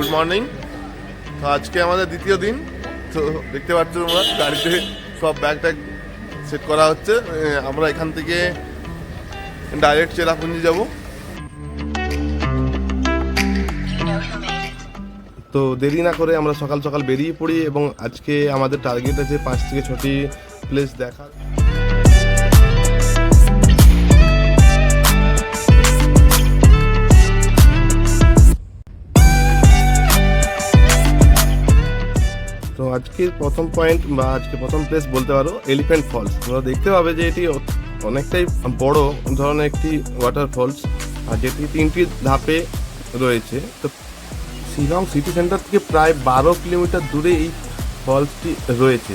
Good morning তো আজকে আমাদের দ্বিতীয় দিন। তো দেখতে পাচ্ছ তোমরা, গাড়িতে সব ব্যাগ ট্যাগ সেট করা হচ্ছে। আমরা এখান থেকে ডাইরেক্ট চেরাপুঞ্জি যাব। তো দেরি না করে আমরা সকাল সকাল বেরিয়ে পড়ি এবং আজকে আমাদের টার্গেট আছে পাঁচ থেকে ছটি প্লেস দেখার। তো আজকের প্রথম পয়েন্ট বা আজকে প্রথম প্লেস বলতে পারো এলিফ্যান্ট ফলস তোমরা দেখতে পাবে যে এটি অনেকটাই বড় ধরনের একটি ওয়াটার ফলস আর যেটি তিনটি ধাপে রয়েছে। তো শিলং সিটি সেন্টার থেকে প্রায় বারো কিলোমিটার দূরে এই ফলসটি রয়েছে।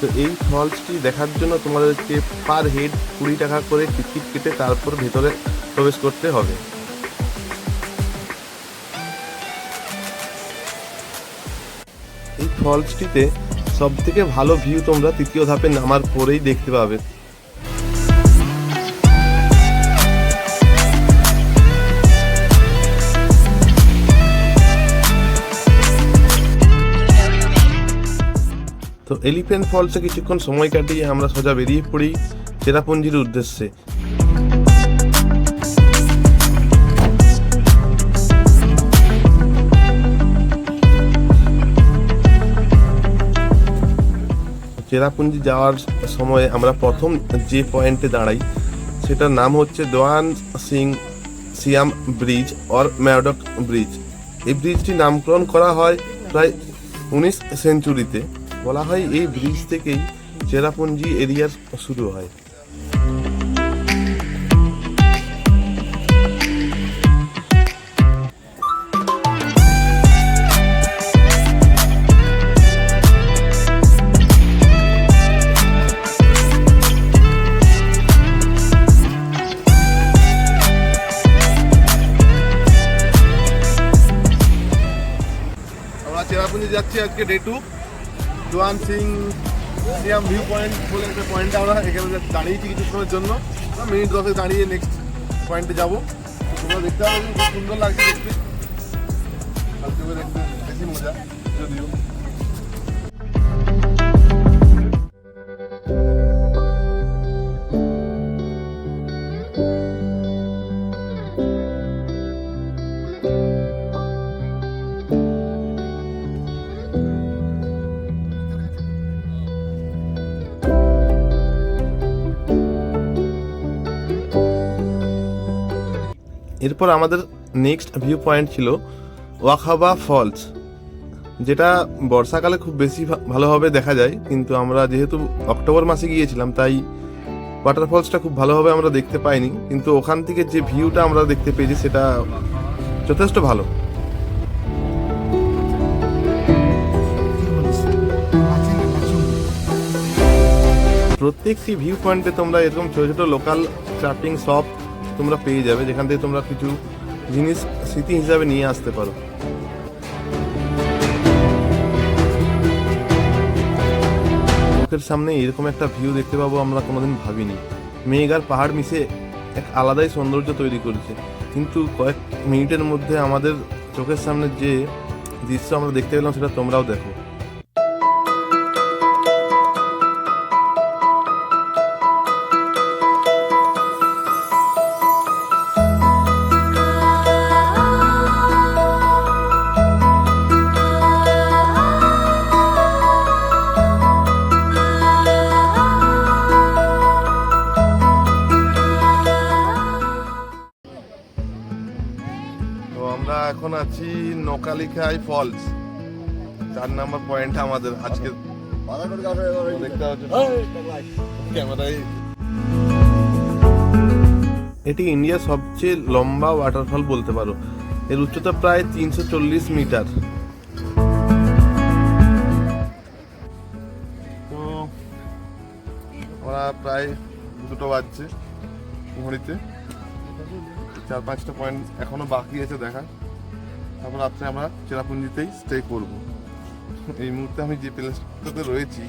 তো এই ফলসটি দেখার জন্য তোমাদেরকে পার হেড কুড়ি টাকা করে টিকিট কেটে তারপর ভেতরে প্রবেশ করতে হবে। ফলসটিতে সব থেকে ভালো ভিউ তোমরা তৃতীয় ধাপে নামার পরেই দেখতে পাবে। তো এলিফ্যান্ট ফলসে কিছুক্ষণ সময় কাটিয়ে আমরা সোজা বেরিয়ে পড়ি চেরাপুঞ্জির উদ্দেশ্যে। চেরাপুঞ্জি যাওয়ার সময় আমরা প্রথম যে পয়েন্টে দাঁড়াই, সেটার নাম হচ্ছে Doan Sing Siem bridge or Maddock bridge. এই ব্রিজটি নামকরণ করা হয় প্রায় উনিশ সেঞ্চুরিতে। বলা হয় এই ব্রিজ থেকেই চেরাপুঞ্জি এরিয়ার শুরু হয়। চেরাপুঞ্জি যাচ্ছি আজকে ডে টু জোয়ান সিং সিয়াম ভিউ পয়েন্ট বলে একটা পয়েন্টে আমরা এখানে দাঁড়িয়েছি কিছুক্ষণের জন্য। মিনিট দশে দাঁড়িয়ে নেক্সট পয়েন্টে যাব। তোমরা দেখতে পাবো খুব সুন্দর লাগছে দেখতে। দেখতে বেশি মজা, যদিও। এরপর আমাদের নেক্সট ভিউ পয়েন্ট ছিল ওয়াখাবা ফলস যেটা বর্ষাকালে খুব বেশি ভালোভাবে দেখা যায়, কিন্তু আমরা যেহেতু অক্টোবর মাসে গিয়েছিলাম, তাই ওয়াটারফলসটা খুব ভালোভাবে আমরা দেখতে পাইনি, কিন্তু ওখান থেকে যে ভিউটা আমরা দেখতে পেয়েছি সেটা যথেষ্ট ভালো। প্রত্যেকটি ভিউ পয়েন্টে তোমরা এরকম ছোটো ছোটো লোকাল ক্রাফটিং শপ তোমরা পেয়ে যাবে, যেখান থেকে তোমরা কিছু জিনিস স্মৃতি হিসাবে নিয়ে আসতে পারো। চোখের সামনে এরকম একটা ভিউ দেখতে পাবো আমরা কোনোদিন ভাবিনি। মেঘ আর পাহাড় মিশে এক আলাদাই সৌন্দর্য তৈরি করেছে। কিন্তু কয়েক মিনিটের মধ্যে আমাদের চোখের সামনে যে দৃশ্য আমরা দেখতে পেলাম, সেটা তোমরাও দেখো। আমরা এখন আছি নকালিখাই ফলস। চার নাম্বার পয়েন্ট আমাদের আজকে। ক্যামেরায়। এটি ইন্ডিয়ার সবচেয়ে লম্বা ওয়াটারফল বলতে পারো। এর উচ্চতা প্রায় তিনশো চল্লিশ মিটার। তো আমরা প্রায় দুটো বাজছে ঘড়িতে। চার পাঁচটা পয়েন্ট এখনও বাকি আছে দেখা। তারপর রাত্রে আমরা চেরাপুঞ্জিতেই স্টে করব। এই মুহূর্তে আমি যে প্লেসটাতে রয়েছি,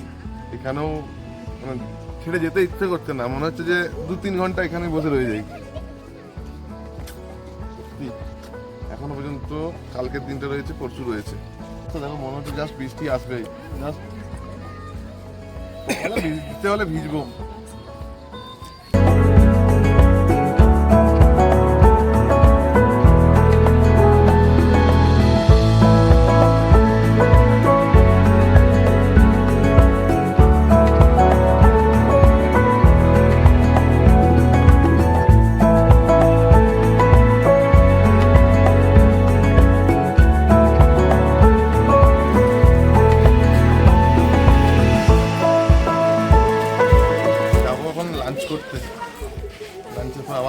এখানেও মানে ছেড়ে যেতে ইচ্ছে করছে না। মনে হচ্ছে যে দু তিন ঘণ্টা এখানে বসে রয়ে যাই। এখনও পর্যন্ত কালকের দিনটা রয়েছে, পরশু রয়েছে। তো দেখো, মনে হচ্ছে জাস্ট বৃষ্টি আসবেই। জাস্ট ভিজতে হলে ভিজবো।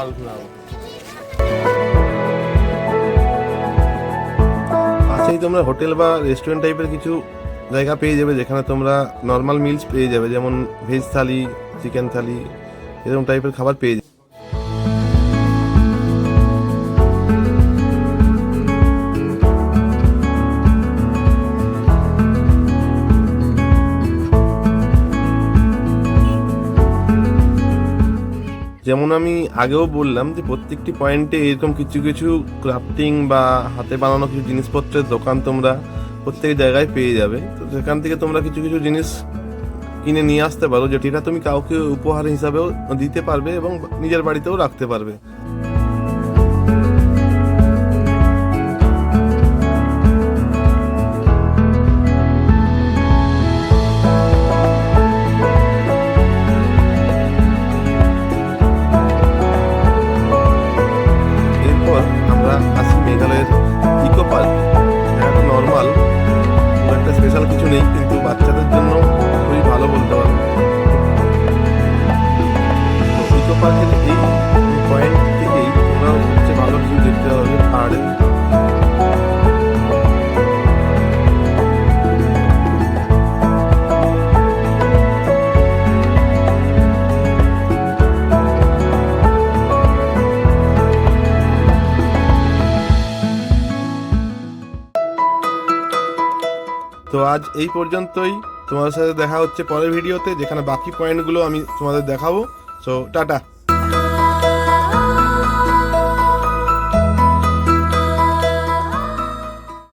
আবার তোমরা হোটেল বা রেস্টুরেন্ট টাইপের কিছু জায়গা পেয়ে যাবে যেখানে তোমরা নর্মাল মিলস পেয়ে যাবে, যেমন ভেজ থালি চিকেন থালি, এরকম টাইপের খাবার পেয়ে যাবে। যেমন আমি আগেও বললাম যে প্রত্যেকটি পয়েন্টে এরকম কিছু কিছু ক্রাফটিং বা হাতে বানানো কিছু জিনিসপত্রের দোকান তোমরা প্রত্যেক জায়গায় পেয়ে যাবে। তো সেখান থেকে তোমরা কিছু কিছু জিনিস কিনে নিয়ে আসতে পারো, যেটা তুমি কাউকে উপহার হিসাবেও দিতে পারবে এবং নিজের বাড়িতেও রাখতে পারবে। তো আজ এই পর্যন্তই। তোমাদের সাথে দেখা হচ্ছে পরের ভিডিওতে, যেখানে বাকি পয়েন্টগুলো আমি তোমাদের দেখাবো। So tata.